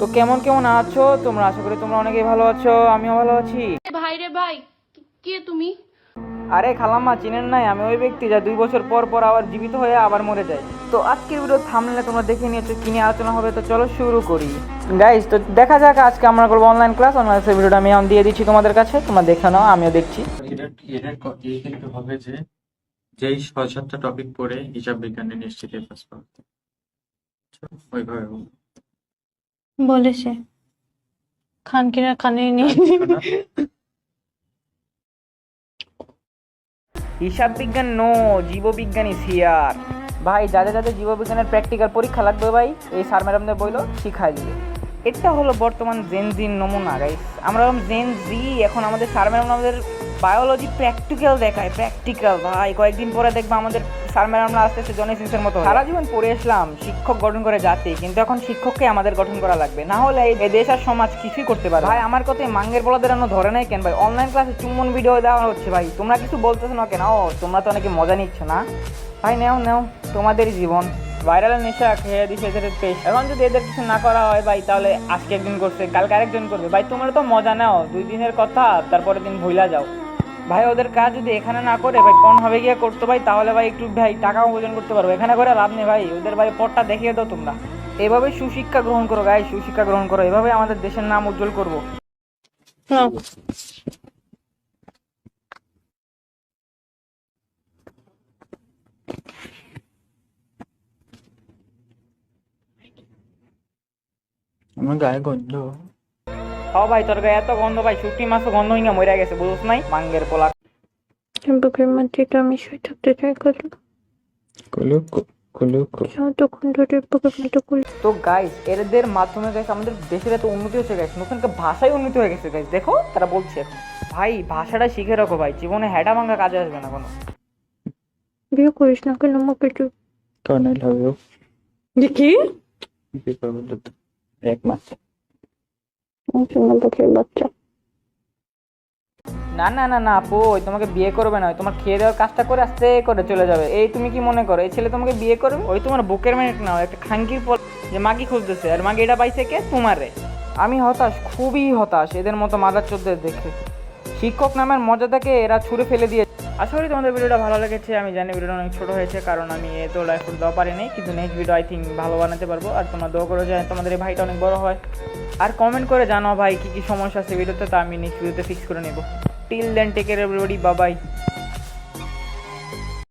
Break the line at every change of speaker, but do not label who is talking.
তো কেমন কেমন আছো? তোমরা আশা করি তোমরা অনেকেই ভালো আছো আমিও ভালো আছি।
ভাই রে ভাই কে তুমি?
আরে খালাম্মা চিনেন নাই আমি ওই ব্যক্তি যা দুই বছর পর পর আবার জীবিত হয়ে আবার মরে যায়। তো আজকের ভিডিও থামলে তোমরা দেখে নিয়েছো কি নিয়ে আলোচনা হবে তো চলো শুরু করি। গাইজ তো দেখা যাক আজকে আমরা করব অনলাইন ক্লাস অনলাইন ভিডিওটা আমি দিয়ে দিচ্ছি তোমাদের কাছে তোমরা দেখে নাও আমিও দেখছি।
এটা এটা কিন্তু হবে যে যেই ছয় সাতটা টপিক পড়ে হিসাব বিজ্ঞানে নিশ্চিত পাস করতে ওইভাবে হোক।
বলেছে খানকিরা কানে নিয়ে
শোনা?
হিসাব বিজ্ঞান নো জীববিজ্ঞানী সিয়ার ভাই যাদের যাদের জীববিজ্ঞানের প্র্যাকটিক্যাল পরীক্ষা লাগবে ভাই এই স্যার ম্যাডামদের বইলো শিখাই দিবে এটা হলো বর্তমান জেন জির নমুনা গাইস আমরা জেন জি এখন আমাদের স্যার ম্যাডাম আমাদের বায়োলজি প্র্যাকটিক্যাল দেখায় প্র্যাকটিক্যাল ভাই, কয়েকদিন পরে দেখব আমাদের স্যার ম্যাডামরা আস্তে আস্তে জনি সিন্সের মতো সারা জীবন পড়ে আসলাম শিক্ষক গঠন করে জাতি, কিন্তু এখন শিক্ষককে আমাদের গঠন করা লাগবে। না হলে এই দেশ আর সমাজ কিছুই করতে পারে ভাই, আমার কথা মাঙ্গের বলাদের অন্য ধরে নাই কেন? ভাই অনলাইন ক্লাসে চুম্বন ভিডিও দেওয়া হচ্ছে, ভাই। তোমরা কিছু বলতেছো না কেন? ও, তোমরা তো অনেকে মজা নিচ্ছ না? ভাই, নেও নেও, তোমাদেরই জীবন। ভাইরাল নেশা খেয়ে দিছে এদের পেশ এখন যদি এদের কিছু না করা হয়, ভাই, তাহলে আজকে একদিন করছে, কালকে আরেকজন করবে। ভাই, তোমরা তো মজা নাও। দুই দিনের কথা তারপরে দিন ভুলা যাও। ভাই ওদের কাজ যদি এখানে না করে ভাই কোন হবে গিয়ে করতো ভাই তাহলে ভাই একটু ভাই টাকা উপার্জন করতে পারব। এখানে করে লাভ নেই ভাই ওদের ভাই পথটা দেখিয়ে দাও তোমরা। এভাবে সুশিক্ষা গ্রহণ করো গাই সুশিক্ষা গ্রহণ করো। এভাবে আমাদের দেশের নাম উজ্জ্বল করব।
আমার গায়ে গন্ধ।
হ ভাই তোর গায়ে এত গন্ধ ভাই শুটকি মাছও গন্ধ হিঙ্গা মরে গেছে বুঝছ নাই? মাঙ্গের পোলা।
বুকের মধ্যে তো আমি শুয়ে থাকতে চাই মধ্যে কুল
তো গাইস এদের মাধ্যমে গাইস আমাদের দেশের এত উন্নতি হচ্ছে গাইস নতুন ভাষায় উন্নতি হয়ে গেছে গাইস দেখো তারা বলছে এখন। ভাই ভাষাটা শিখে রাখো ভাই জীবনে হেডা ভাঙা কাজে আসবে না কোনো।
বিয়ে করিস না কেন আমাকে একটু?
কর্নেল হবে। কি? এক মাস।
বুকের বাচ্চা।
না না না না, আপু, ওই তোমাকে বিয়ে করবে না তোমার খেয়ে দেওয়ার কাজটা করে আস্তে করে চলে যাবে। এই তুমি কি মনে করো, এই ছেলে তোমাকে বিয়ে করবে? ওই তোমার বুকের মিনিট নাও একটা খাঙ্কির পর যে মাগি খুঁজতেছে, আর মাগি এটা পাইছে কে? তোমারে। আমি হতাশ, খুবই হতাশ, এদের মতো মাদার চোদ্দের দেখে। শিক্ষক নামের মজাটাকে এরা ছুঁড়ে ফেলে দিয়ে আশা করি তোমাদের ভিডিওটা ভালো লেগেছে, আমি জানি ভিডিওটা অনেক ছোটো হয়েছে, কারণ আমি এত লাইফ দেওয়া পারিনি, কিন্তু নেক্সট ভিডিও আই থিঙ্ক ভালো বানাতে পারব। আর তোমার দোয়া করে যায় তোমাদের এই ভাইটা অনেক বড় হয়। আর কমেন্ট করে জানো ভাই, কী কী সমস্যা আছে ভিডিওতে, তা আমি নেক্সট ভিডিওতে ফিক্স করে নেব। Till then take care everybody Babai